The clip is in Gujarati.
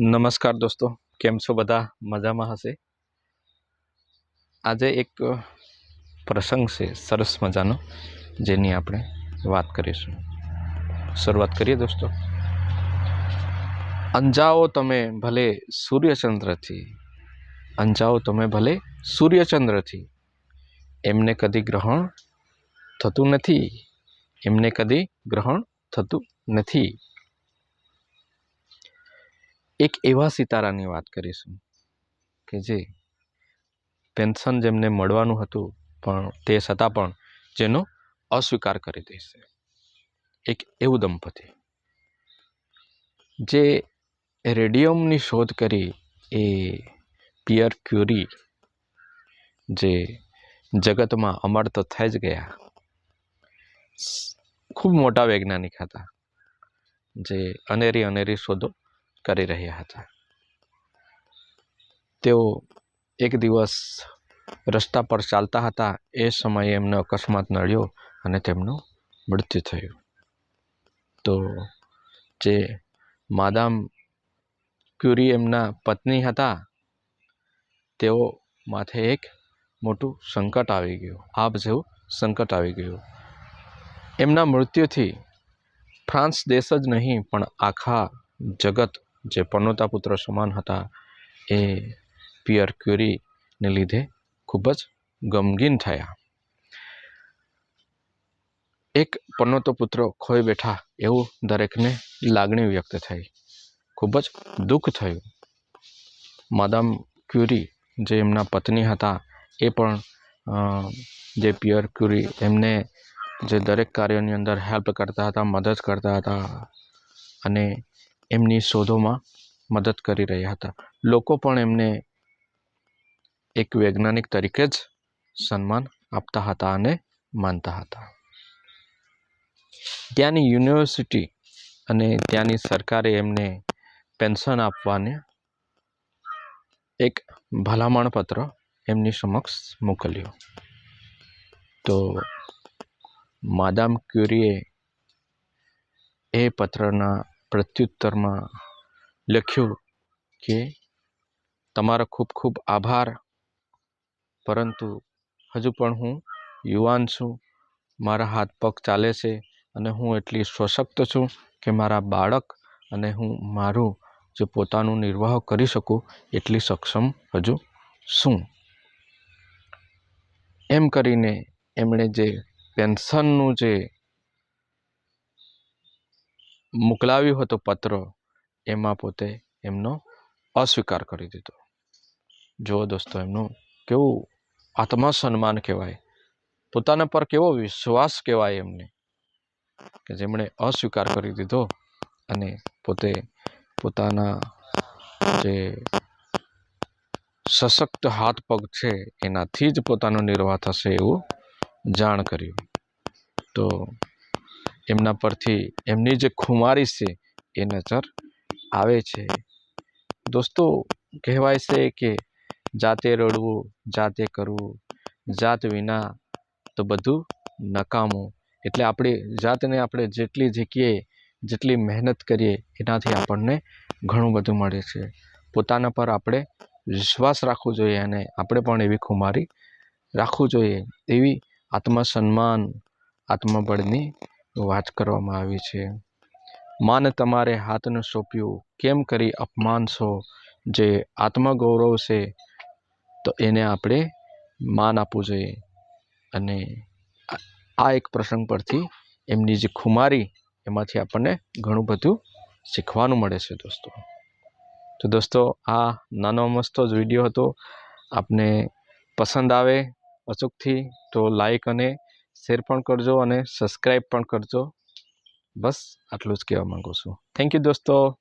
નમસ્કાર દોસ્તો, કેમ છો બધા? મજામાં હશે? આજે એક પ્રસંગ છે, સરસ મજાનો, જેની આપણે વાત કરીશું. શરૂઆત કરીએ દોસ્તો. અંજાઓ તમે ભલે સૂર્યચંદ્રથી, અંજાઓ તમે ભલે સૂર્યચંદ્રથી, એમને કદી ગ્રહણ થતું નથી. એમને કદી ગ્રહણ થતું નથી. એક એવા સિતારાની વાત કરીશું કે જે પેન્શન જેમને મળવાનું હતું, પણ તે છતાં પણ જેનો અસ્વીકાર કરી દેશે. એક એવું દંપતી જે રેડિયમની શોધ કરી એ પિયર ક્યુરી જે જગતમાં અમર તો થઈ જ ગયા. ખૂબ મોટા વૈજ્ઞાનિક હતા જે અનેરી અનેરી શોધો કરી રહ્યા હતા. તેઓ એક દિવસ રસ્તા પર ચાલતા હતા. એ સમયે એમને અકસ્માત નડ્યો અને તેમનું મૃત્યુ થયું. તો જે માદામ ક્યુરી એમના પત્ની હતા, તેઓ માથે એક મોટું સંકટ આવી ગયું. આપ જેવું સંકટ આવી ગયું. એમના મૃત્યુથી ફ્રાન્સ દેશ જ નહીં, પણ આખા જગત જે પનોતા પુત્ર સમાન હતા એ પિયર ક્યુરીને લીધે ખૂબ જ ગમગીન થયા. એક પનોતો પુત્ર ખોઈ બેઠા એવું દરેકને લાગણી વ્યક્ત થઈ. ખૂબ જ દુઃખ થયું. માદામ ક્યુરી જે એમના પત્ની હતા એ પણ જે પિયર ક્યુરી એમને જે દરેક કાર્યોની અંદર હેલ્પ કરતા હતા, મદદ કરતા હતા અને એમની શોધોમાં મદદ કરી રહ્યા હતા. લોકો પણ એમને એક વૈજ્ઞાનિક તરીકે જ સન્માન આપતા હતા અને માનતા હતા. ત્યાંની યુનિવર્સિટી અને ત્યાંની સરકારે એમને પેન્શન આપવાને એક ભલામણ પત્ર એમની સમક્ષ મોકલ્યો. તો માદામ ક્યુરીએ એ પત્રના પ્રત્યુત્તરમાં લખ્યું કે તમારો ખૂબ ખૂબ આભાર. પરંતુ હજુ પણ હું યુવાન છું. મારા હાથ પગ ચાલે છે અને હું એટલી સશક્ત છું કે મારા બાળક અને હું મારું જે પોતાનું નિર્વાહ કરી શકું એટલી સક્ષમ હજુ શું એમ કરીને એમણે જે પેન્શનનું જે મોકલાવ્યું હતો પત્ર, એમાં પોતે એમનો અસ્વીકાર કરી દીધો. જુઓ દોસ્તો, એમનું કેવું આત્મસન્માન કહેવાય. પોતાના પર કેવો વિશ્વાસ કહેવાય એમને, કે જેમણે અસ્વીકાર કરી દીધો અને પોતે પોતાના જે સશક્ત હાથ પગ છે, એનાથી જ પોતાનો નિર્વાહ થશે એવું જાણ કર્યું. તો એમના પરથી એમની જે ખુમારી છે, એ નજર આવે છે. દોસ્તો, કહેવાય છે કે જાતે રડવું, જાતે કરવું, જાત વિના તો બધું નકામું. એટલે આપણી જાતને આપણે જેટલી જીકીએ, જેટલી મહેનત કરીએ, એનાથી આપણને ઘણું બધું મળે છે. પોતાના પર આપણે વિશ્વાસ રાખવો જોઈએ અને આપણે પણ એવી ખુમારી રાખવું જોઈએ. એવી આત્મસન્માન, આત્મબળની વાત કરવામાં આવી છે. માન તમારે હાથને સોંપ્યું. કેમ કરી અપમાન છો? જે આત્મગૌરવ છે, તો એને આપણે માન આપવું જોઈએ. અને આ એક પ્રસંગ પરથી એમની જે ખુમારી, એમાંથી આપણને ઘણું બધું શીખવાનું મળે છે દોસ્તો. તો દોસ્તો, આ નાનો મસ્તો જ વીડિયો હતો. આપને પસંદ આવે અચૂકથી, તો લાઈક અને શેર પણ કરજો અને સબસ્ક્રાઈબ પણ કરજો. બસ, આટલું જ કહેવા માગું છું. થેન્ક યુ દોસ્તો.